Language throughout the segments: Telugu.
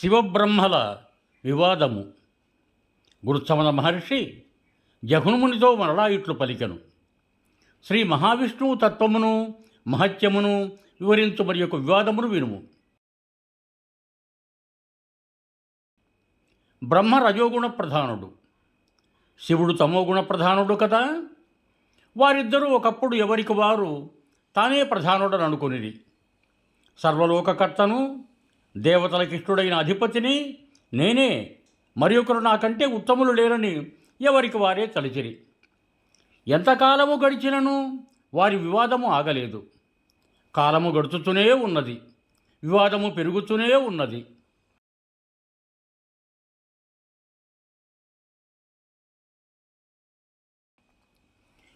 శివబ్రహ్మల వివాదము. గురుత్సమన మహర్షి జఘునుమునితో మరలా ఇట్లు పలికెను. శ్రీ మహావిష్ణువు తత్వమును మహత్యమును వివరించు మరి యొక్క వివాదమును వినుము. బ్రహ్మ రజోగుణ ప్రధానుడు. శివుడు తమోగుణ ప్రధానుడు కదా? వారిద్దరూ ఒకప్పుడు ఎవరికి వారు తానే ప్రధానుడని అనుకునిది సర్వలోకకర్తను దేవతలకిష్టుడైన అధిపతిని నేనే మరి ఒకరు నాకంటే ఉత్తములు లేరని ఎవరికి వారే తలిచిరి. ఎంతకాలము గడిచినను వారి వివాదము ఆగలేదు. కాలము గడుచుతూనే ఉన్నది. వివాదము పెరుగుతూనే ఉన్నది.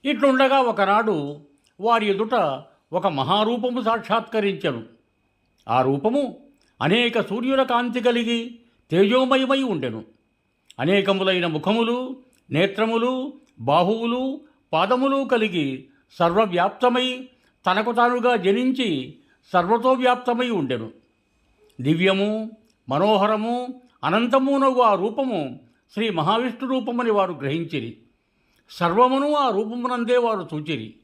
ఇట్లుండగా ఒకనాడు వారి ఎదుట ఒక మహారూపము సాక్షాత్కరించను. ఆ రూపము అనేక సూర్యుల కాంతి కలిగి తేజోమయమై ఉండెను. అనేకములైన ముఖములు నేత్రములు బాహువులు పాదములు కలిగి సర్వవ్యాప్తమై తనకు తానుగా జనించి సర్వతో వ్యాప్తమై ఉండెను. దివ్యము మనోహరము అనంతమునగు ఆ రూపము శ్రీ మహావిష్ణు రూపమని వారు గ్రహించిరి. సర్వమును ఆ రూపమునందే వారు చూచిరి.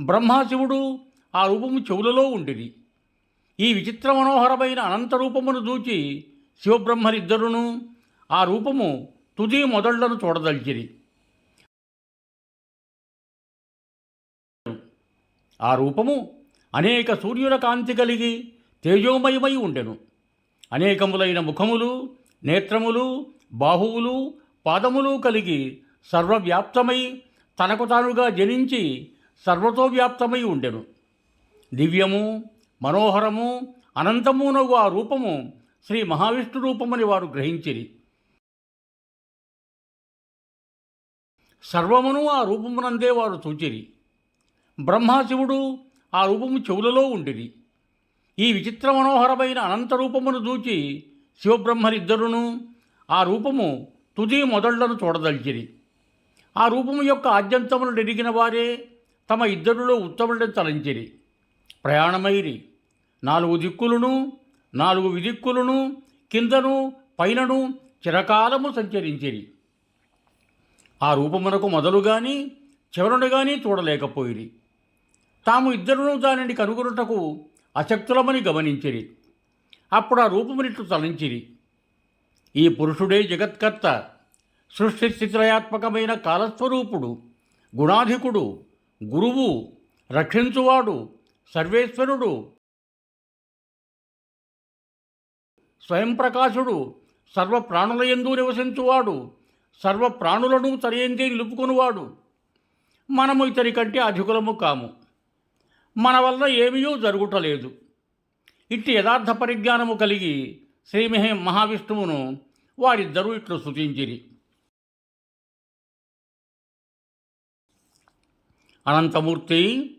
బ్రహ్మశివుడు ఆ రూపము చెవులలో ఉండిరి. ఈ విచిత్ర మనోహరమైన అనంత రూపమును దూచి శివబ్రహ్మరిద్దరును ఆ రూపము తుది మొదళ్ళను చూడదలిచిరి. ఆ రూపము అనేక సూర్యుల కాంతి కలిగి తేజోమయమై ఉండెను. అనేకములైన ముఖములు నేత్రములు బాహువులు పాదములు కలిగి సర్వవ్యాప్తమై తనకు తానుగా జనించి సర్వతో వ్యాప్తమై ఉండెను. దివ్యము మనోహరము అనంతమునగు ఆ రూపము శ్రీ మహావిష్ణు రూపమని వారు గ్రహించిరి. సర్వమును ఆ రూపమునందే వారు చూచిరి. బ్రహ్మశివుడు ఆ రూపము చెవులలో ఉండిరి. ఈ విచిత్ర మనోహరమైన అనంత రూపమును చూచి శివబ్రహ్మలిద్దరును ఆ రూపము తుది మొదళ్ళను చూడదలిచిరి. ఆ రూపము యొక్క ఆద్యంతములు ఎరిగిన వారే తమ ఇద్దరిలో ఉత్తములను తలంచిరి. ప్రయాణమైరి నాలుగు దిక్కులను నాలుగు విదిక్కులను కిందను పైనను చిరకాలము సంచరించిరి. ఆ రూపమునకు మొదలు గాని చివరను గాని చూడలేకపోయిరి. తాము ఇద్దరును దానిని కనుగొనుటకు అశక్తులమని గమనించిరి. అప్పుడు ఆ రూపమునిట్లు తలంచిరి. ఈ పురుషుడే జగత్కర్త సృష్టి స్థితిలయాత్మకమైన కాలస్వరూపుడు గుణాధికుడు గురువు రక్షించువాడు సర్వేశ్వరుడు స్వయం ప్రకాశుడు సర్వ ప్రాణులయందు నివసించువాడు సర్వ ప్రాణులను తరయందే నిలుపుకునివాడు. మనము ఇతని కంటే అధికులము కాము. మన వల్ల ఏమీయూ జరుగుటలేదు. ఇట్టి యథార్థ పరిజ్ఞానము కలిగి శ్రీమహే మహావిష్ణువును వారిద్దరూ ఇట్లు స్తుతించిరి. అనంతమూర్తి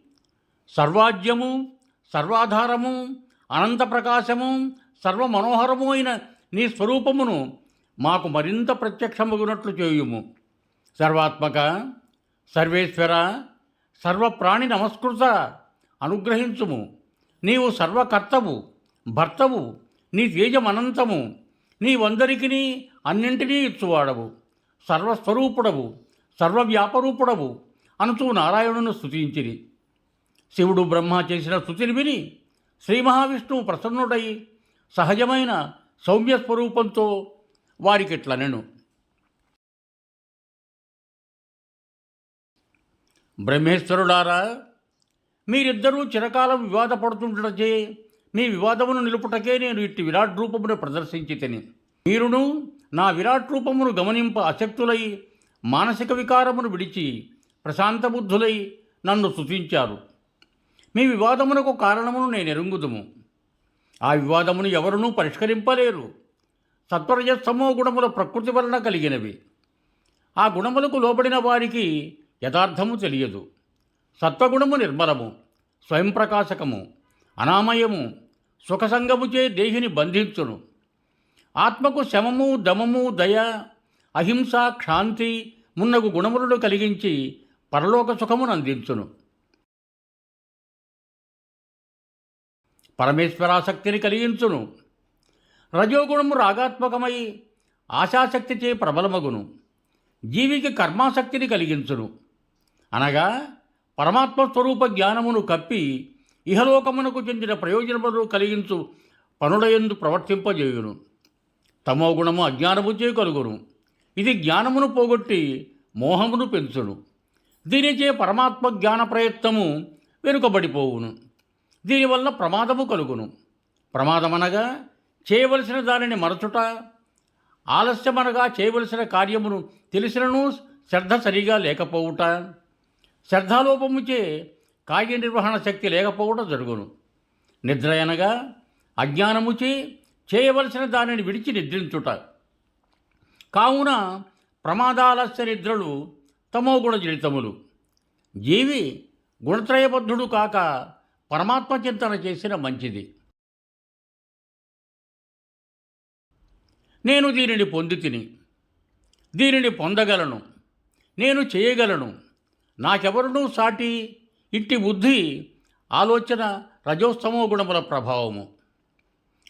సర్వాజ్యము సర్వాధారము అనంత ప్రకాశము సర్వమనోహరము అయిన నీ స్వరూపమును మాకు మరింత ప్రత్యక్షమగునట్లు చేయుము. సర్వాత్మక సర్వేశ్వర సర్వప్రాణి నమస్కృత అనుగ్రహించుము. నీవు సర్వకర్తవు భర్తవు నీ తేజమనంతము నీవందరికీ అన్నింటినీ ఇచ్చువాడవు. సర్వస్వరూపుడవు సర్వవ్యాపరూపుడవు అనుచూ నారాయణును స్థుతించిరి శివుడు బ్రహ్మ చేసిన స్థుతిని విని శ్రీ మహావిష్ణువు ప్రసన్నుడై సహజమైన సౌమ్య స్వరూపంతో వారికిట్లనెను బ్రహ్మేశ్వరుడారా మీరిద్దరూ చిరకాలం వివాదపడుతుండటచే మీ వివాదమును నిలుపుటకే నేను ఇట్టి విరాట్ రూపమును ప్రదర్శించి తిని మీరును నా విరాట్ రూపమును గమనింప అశక్తులై మానసిక వికారమును విడిచి ప్రశాంతబుద్ధులై నన్ను స్తుతించారు. మీ వివాదమునకు కారణమును నేను ఎరుంగుదుము. ఆ వివాదమును ఎవరునూ పరిష్కరింపలేరు. సత్వరజస్తమో గుణముల ప్రకృతి వలన కలిగినవి. ఆ గుణములకు లోబడిన వారికి యథార్థము తెలియదు. సత్వగుణము నిర్మలము స్వయం ప్రకాశకము అనామయము సుఖసంగముచే దేహిని బంధించును. ఆత్మకు శమము దమము దయ అహింస క్షాంతి మున్నగు గుణములను కలిగించి పరలోక సుఖమును అందించును పరమేశ్వరాసక్తిని కలిగించును. రజోగుణము రాగాత్మకమై ఆశాశక్తిచే ప్రబలమగును. జీవికి కర్మాసక్తిని కలిగించును. అనగా పరమాత్మ స్వరూప జ్ఞానమును కప్పి ఇహలోకమునకు చెందిన ప్రయోజనములు కలిగించు పనులయందు ప్రవర్తింపజేయును. తమో గుణము అజ్ఞానముచే కలుగును. ఇది జ్ఞానమును పోగొట్టి మోహమును పెంచును. దీనిచే పరమాత్మ జ్ఞాన ప్రయత్నము వెనుకబడిపోవును. దీనివల్ల ప్రమాదము కలుగును. ప్రమాదమనగా చేయవలసిన దానిని మరచుట ఆలస్యమనగా చేయవలసిన కార్యమును తెలిసినను శ్రద్ధ సరిగా లేకపోవుట శ్రద్ధాలోపముచే కార్యనిర్వహణ శక్తి లేకపోవట జరుగును. నిద్ర అనగా అజ్ఞానముచే చేయవలసిన దానిని విడిచి నిద్రించుట. కావున ప్రమాదాలస్య నిద్రలు తమోగుణ జడితములు జీవి గుణత్రయబద్ధుడు కాక పరమాత్మ చింతన చేసిన మంచిది. నేను దీనిని పొంది తిని దీనిని పొందగలను. నేను చేయగలను. నాకెవరునూ సాటి ఇట్టి బుద్ధి ఆలోచన రజోస్తమో గుణముల ప్రభావము.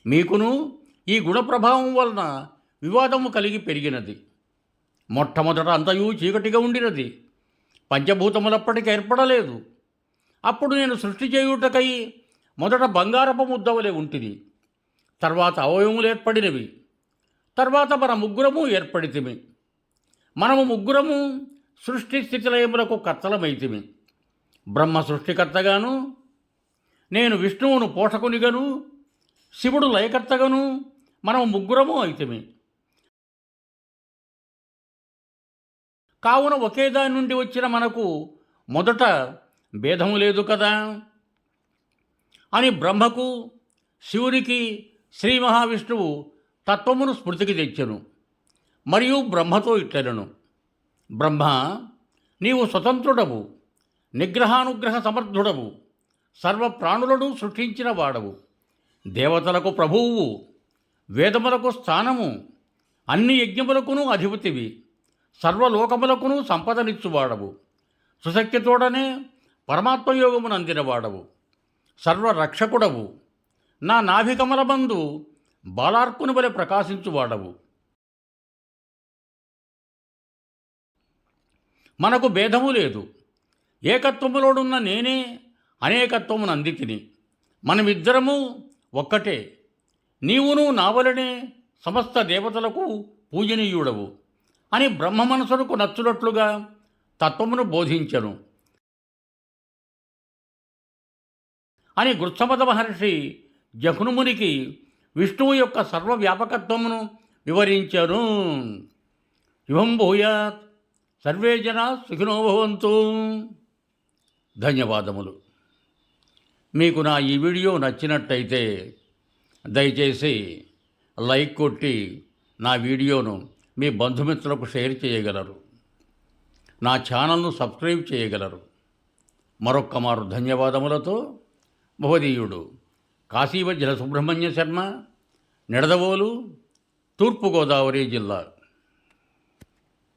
మీకును ఈ గుణ ప్రభావం వలన వివాదము కలిగి పెరిగినది. మొట్టమొదట అంతయు చీకటిగా ఉండినది. పంచభూతములప్పటికీ ఏర్పడలేదు. అప్పుడు నేను సృష్టి చేయుటకై మొదట బంగారపు ముద్దవలే ఉంటుంది. తర్వాత అవయవములు ఏర్పడినవి. తర్వాత మన ముగ్గురము ఏర్పడితిమి. మనము ముగ్గురము సృష్టి స్థితిలయములకు కత్తలమైతిమి. బ్రహ్మ సృష్టికర్తగాను నేను విష్ణువును పోషకునిగను శివుడు లయకర్తగను మనం ముగ్గురము అయితిమి. కావున ఒకే దాని నుండి వచ్చిన మనకు మొదట భేదము లేదు కదా? అని బ్రహ్మకు శివునికి శ్రీ మహావిష్ణువు తత్వమును స్మృతికి తెచ్చెను. మరియు బ్రహ్మతో ఇట్లెనను. బ్రహ్మ నీవు స్వతంత్రుడవు నిగ్రహానుగ్రహ సమర్థుడవు సర్వ ప్రాణులను సృష్టించిన వాడవు. దేవతలకు ప్రభువు వేదములకు స్థానము అన్ని యజ్ఞములకును అధిపతివి సర్వలోకములకును సంపదనిచ్చువాడవు. సుశక్తితోడనే పరమాత్మయోగమును అందినవాడవు సర్వరక్షకుడవు. నా నాభికమలబందు బాలార్కుని వలె ప్రకాశించువాడవు. మనకు భేదము లేదు. ఏకత్వములోనున్న నేనే అనేకత్వమును అందితిని మనమిద్దరము ఒక్కటే. నీవును నావలనే సమస్త దేవతలకు పూజనీయుడవు. అని బ్రహ్మ మనసునకు నచ్చునట్లుగా తత్వమును బోధించను. అని గృత్సమత మహర్షి జహ్నుమునికి విష్ణువు యొక్క సర్వవ్యాపకత్వమును వివరించారు యువం భూయాత్. సర్వే జన సుఖినో భవంతు. ధన్యవాదములు. మీకు నా ఈ వీడియో నచ్చినట్టయితే దయచేసి లైక్ కొట్టి నా వీడియోను మీ బంధుమిత్రులకు షేర్ చేయగలరు. నా ఛానల్ను సబ్స్క్రైబ్ చేయగలరు. మరొక్క మారు ధన్యవాదములతో మహోదీయుడు కాశీవజ్ర సుబ్రహ్మణ్య శర్మ నిడదవోలు తూర్పుగోదావరి జిల్లా.